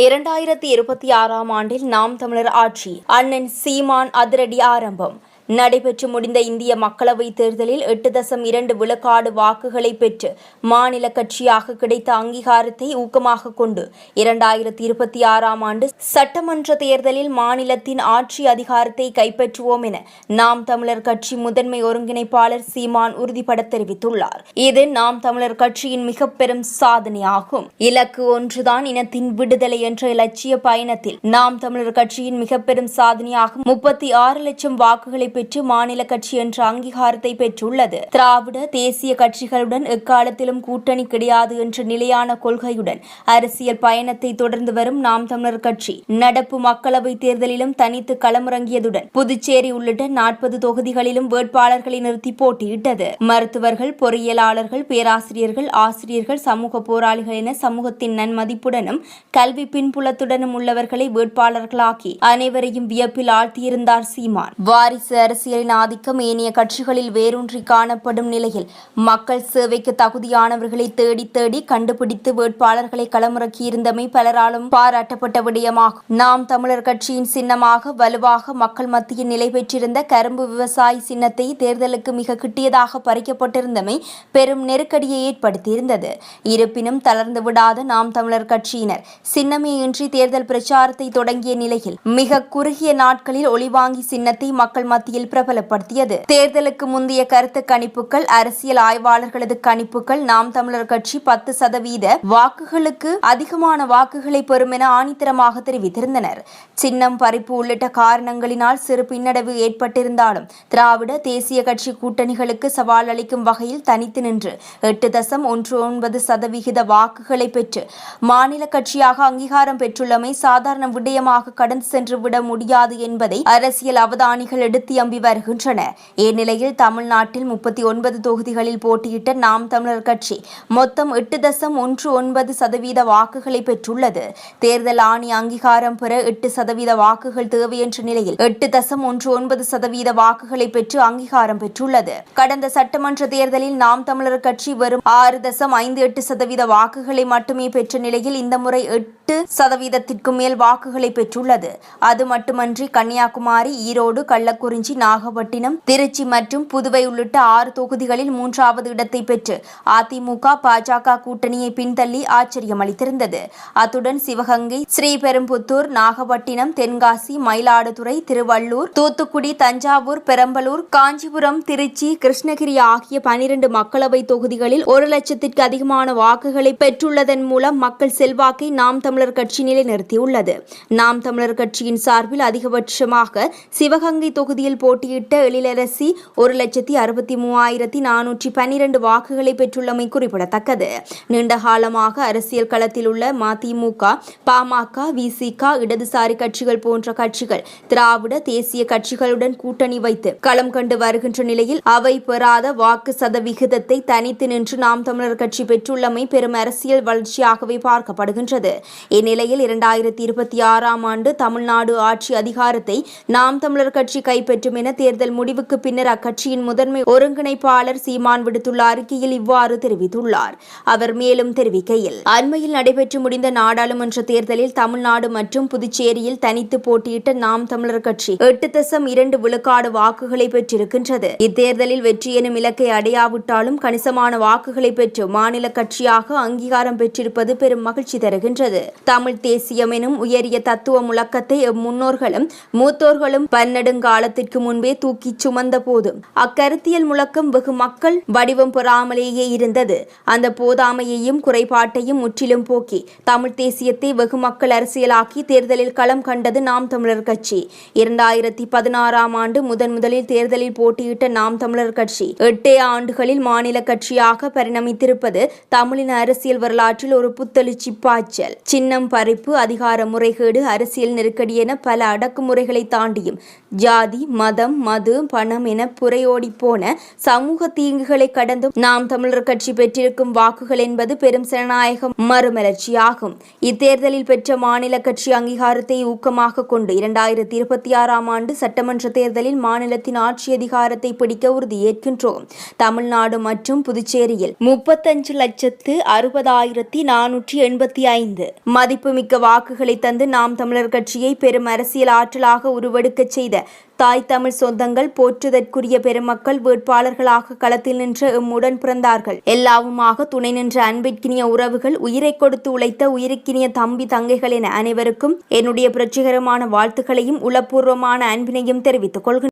இரண்டாயிரத்தி இருபத்தி ஆறாம் ஆண்டில் நாம் தமிழர் ஆட்சி அண்ணன் சீமான் அதிரடி ஆரம்பம். நடைபெற்று முடிந்த இந்திய மக்களவைத் தேர்தலில் எட்டு தசம் இரண்டு விழுக்காடு வாக்குகளை பெற்று மாநில கட்சியாக கிடைத்த அங்கீகாரத்தை ஊக்கமாக கொண்டு இரண்டாயிரத்தி இருபத்தி ஆறாம் ஆண்டு சட்டமன்ற தேர்தலில் மாநிலத்தின் ஆட்சி அதிகாரத்தை கைப்பற்றுவோம் என நாம் தமிழர் கட்சி முதன்மை ஒருங்கிணைப்பாளர் சீமான் உறுதிபட தெரிவித்துள்ளார். இது நாம் தமிழர் கட்சியின் மிக பெரும் சாதனையாகும். இலக்கு ஒன்றுதான் இனத்தின் விடுதலை என்ற இலட்சிய பயணத்தில் நாம் தமிழர் கட்சியின் மிக பெரும் சாதனையாக முப்பத்தி ஆறு லட்சம் வாக்குகளை பெற்று மாநில கட்சி என்ற அங்கீகாரத்தை பெற்றுள்ளது. திராவிட தேசிய கட்சிகளுடன் எக்காலத்திலும் கூட்டணி கிடையாது என்ற நிலையான கொள்கையுடன் அரசியல் பயணத்தை தொடர்ந்து வரும் நாம் தமிழர் கட்சி நடப்பு மக்களவைத் தேர்தலிலும் தனித்து களமிறங்கியதுடன் புதுச்சேரி உள்ளிட்ட நாற்பது தொகுதிகளிலும் வேட்பாளர்களை நிறுத்தி போட்டியிட்டது. மருத்துவர்கள் பொறியியலாளர்கள் பேராசிரியர்கள் ஆசிரியர்கள் சமூக போராளிகள் என சமூகத்தின் நன்மதிப்புடனும் கல்வி பின்புலத்துடனும் உள்ளவர்களை வேட்பாளர்களாக்கி அனைவரையும் வியப்பில் ஆழ்த்தியிருந்தார் சீமான். வாரிசு அரசியலின் ஆதிக்கம் ஏனைய கட்சிகளில் வேரூன்றி காணப்படும் நிலையில் மக்கள் சேவைக்கு தகுதியானவர்களை தேடி தேடி கண்டுபிடித்து வேட்பாளர்களை களமிறக்கியிருந்தமை பலராலும் பாராட்டப்பட்ட விடயமாகும். நாம் தமிழர் கட்சியின் சின்னமாக வலுவாக மக்கள் மத்தியில் நிலை பெற்றிருந்த கரும்பு விவசாயி சின்னத்தை தேர்தலுக்கு மிக கிட்டியதாக பறிக்கப்பட்டிருந்தமை பெரும் நெருக்கடியை ஏற்படுத்தியிருந்தது. இருப்பினும் தளர்ந்து விடாத நாம் தமிழர் கட்சியினர் சின்னமே இன்றி தேர்தல் பிரச்சாரத்தை தொடங்கிய நிலையில் மிக குறுகிய நாட்களில் ஒளிவாங்கி சின்னத்தை மக்கள் மத்தியில் பிரபலப்படுத்தியது. தேர்தலுக்கு முந்தைய கருத்து கணிப்புகள் அரசியல் ஆய்வாளர்களது கணிப்புகள் நாம் தமிழர் கட்சி பத்து சதவீத வாக்குகளுக்கு அதிகமான வாக்குகளை பெறும் என ஆணித்தரமாக தெரிவித்திருந்தனர். சின்னம் பறிப்பு உள்ளிட்ட காரணங்களினால் சிறு பின்னடைவு ஏற்பட்டிருந்தாலும் திராவிட தேசிய கட்சி கூட்டணிகளுக்கு சவால் அளிக்கும் வகையில் தனித்து நின்று எட்டு தசம் ஒன்று ஒன்பது சதவிகித வாக்குகளை பெற்று மாநில கட்சியாக அங்கீகாரம் பெற்றுள்ளமை சாதாரண விடயமாக கடந்து சென்று விட முடியாது என்பதை அரசியல் அவதானிகள் எடுத்து எம்பி வருகின்றன. இந்நிலையில் தமிழ்நாட்டில் முப்பத்தி ஒன்பது தொகுதிகளில் போட்டியிட்ட நாம் தமிழர் கட்சி மொத்தம் எட்டு தசம் ஒன்று ஒன்பது சதவீத வாக்குகளை பெற்றுள்ளது. தேர்தல் ஆணை அங்கீகாரம் பெற எட்டு சதவீத வாக்குகள் தேவை என்ற நிலையில் எட்டு தசம் ஒன்று ஒன்பது சதவீத வாக்குகளை பெற்று அங்கீகாரம் பெற்றுள்ளது. கடந்த சட்டமன்ற தேர்தலில் நாம் தமிழர் கட்சி வரும் ஆறு தசம் ஐந்து எட்டு சதவீத வாக்குகளை மட்டுமே பெற்ற நிலையில் இந்த முறை எட்டு சதவீதத்திற்கு மேல் வாக்குகளை பெற்றுள்ளது. அது மட்டுமன்றி கன்னியாகுமரி ஈரோடு கள்ளக்குறிச்சி திருச்சி நாகப்பட்டினம் திருச்சி மற்றும் புதுவை உள்ளிட்ட ஆறு தொகுதிகளில் மூன்றாவது இடத்தை பெற்று அதிமுக பாஜக கூட்டணியை பின்தள்ளி ஆச்சரியம் அளித்திருந்தது அத்துடன் சிவகங்கை ஸ்ரீபெரும்புத்தூர் நாகப்பட்டினம் தென்காசி மயிலாடுதுறை திருவள்ளூர் தூத்துக்குடி தஞ்சாவூர் பெரம்பலூர் காஞ்சிபுரம் திருச்சி கிருஷ்ணகிரி ஆகிய பனிரண்டு மக்களவை தொகுதிகளில் ஒரு லட்சத்திற்கு அதிகமான வாக்குகளை பெற்றுள்ளதன் மூலம் மக்கள் செல்வாக்கை நாம் தமிழர் கட்சி நிலைநிறுத்தியுள்ளது. நாம் தமிழர் கட்சியின் சார்பில் அதிகபட்சமாக சிவகங்கை தொகுதியில் போட்டியிட்ட எழிலரசி ஒரு லட்சத்தி அறுபத்தி மூவாயிரத்தி நானூற்றி பன்னிரண்டு வாக்குகளை பெற்றுள்ளமை குறிப்பிடத்தக்கது. நீண்ட காலமாக அரசியல் களத்தில் உள்ள மதிமுக பாமக விசிக இடதுசாரி கட்சிகள் போன்ற கட்சிகள் திராவிட தேசிய கட்சிகளுடன் கூட்டணி வைத்து களம் கண்டு வருகின்ற நிலையில் அவை பெறாத வாக்கு சதவிகிதத்தை தனித்து நின்று நாம் தமிழர் கட்சி பெற்றுள்ளமை பெரும் அரசியல் வளர்ச்சியாகவே பார்க்கப்படுகின்றது. இந்நிலையில் இரண்டாயிரத்தி இருபத்தி ஆறாம் ஆண்டு தமிழ்நாடு ஆட்சி அதிகாரத்தை நாம் தமிழர் கட்சி கைப்பற்றி வேண்டும் என தேர்தல் முடிவுக்கு பின்னர் அக்கட்சியின் முதன்மை ஒருங்கிணைப்பாளர் சீமான் விடுத்துள்ள அறிக்கையில் இவ்வாறு தெரிவித்துள்ளார். அவர் மேலும் தெரிவிக்கையில் அண்மையில் நடைபெற்று முடிந்த நாடாளுமன்ற தேர்தலில் தமிழ்நாடு மற்றும் புதுச்சேரியில் தனித்து போட்டியிட்ட நாம் தமிழர் கட்சி எட்டு தசம் இரண்டு விழுக்காடு வாக்குகளை பெற்றிருக்கின்றது. இத்தேர்தலில் வெற்றி எனும் இலக்கை அடையாவிட்டாலும் கணிசமான வாக்குகளை பெற்று மாநில கட்சியாக அங்கீகாரம் பெற்றிருப்பது பெரும் மகிழ்ச்சி தருகின்றது. தமிழ் தேசியம் எனும் உயரிய தத்துவ முழக்கத்தை எம் முன்னோர்களும் மூத்தோர்களும் பன்னெடுங்காலத்திற்கு முன்பே தூக்கிச் சுமந்த போது அக்கருத்தியல் முழக்கம் வெகு மக்கள் வடிவம் பெறாமலேயே இருந்தது. அந்த போதாமையையும் குறைபாட்டையும் முற்றிலும் போக்கி தமிழ் தேசியத்தை வெகு மக்கள் அரசியலாக்கி தேர்தலில் களம் கண்டது நாம் தமிழர் கட்சி. இரண்டாயிரத்தி பதினாறாம் ஆண்டு முதன் முதலில் தேர்தலில் போட்டியிட்ட நாம் தமிழர் கட்சி எட்டே ஆண்டுகளில் மாநில கட்சியாக பரிணமித்திருப்பது தமிழின் அரசியல் வரலாற்றில் ஒரு புத்தளிச்சி பாய்ச்சல். சின்னம் பறிப்பு அதிகார முறைகேடு அரசியல் நெருக்கடி என பல அடக்குமுறைகளை தாண்டியும் ஜாதி மத மதம் மது பணம் என புறையோடி போன சமூக தீங்குகளை கடந்தும் நாம் தமிழர் கட்சி பெற்றிருக்கும் வாக்குகள் என்பது பெரும் ஜனநாயக மறுமலர்ச்சியாகும். இத்தேர்தலில் பெற்ற மாநில கட்சி அங்கீகாரத்தை ஊக்கமாக கொண்டு இரண்டாயிரத்தி இருபத்தி ஆறாம் ஆண்டு சட்டமன்ற தேர்தலில் மாநிலத்தின் ஆட்சி அதிகாரத்தை பிடிக்க உறுதியேற்கின்றோம் தமிழ்நாடு மற்றும் புதுச்சேரியில் முப்பத்தஞ்சு லட்சத்து அறுபதாயிரத்தி நானூற்றி எண்பத்தி ஐந்து மதிப்புமிக்க வாக்குகளை தந்து நாம் தமிழர் கட்சியை பெரும் அரசியல் ஆற்றலாக உருவெடுக்கச் செய்த தாய் தமிழ் சொந்தங்கள் போற்றுதற்குரிய பெருமக்கள் வேட்பாளர்களாக களத்தில் நின்ற எம்முடன் பிறந்தார்கள். எல்லாவுமாக துணை நின்ற அன்பிற்கினிய உறவுகள் உயிரை கொடுத்து உழைத்த உயிருக்கினிய தம்பி தங்கைகள் என அனைவருக்கும் என்னுடைய புரட்சிகரமான வாழ்த்துக்களையும் உளப்பூர்வமான அன்பினையும் தெரிவித்துக் கொள்கிறேன்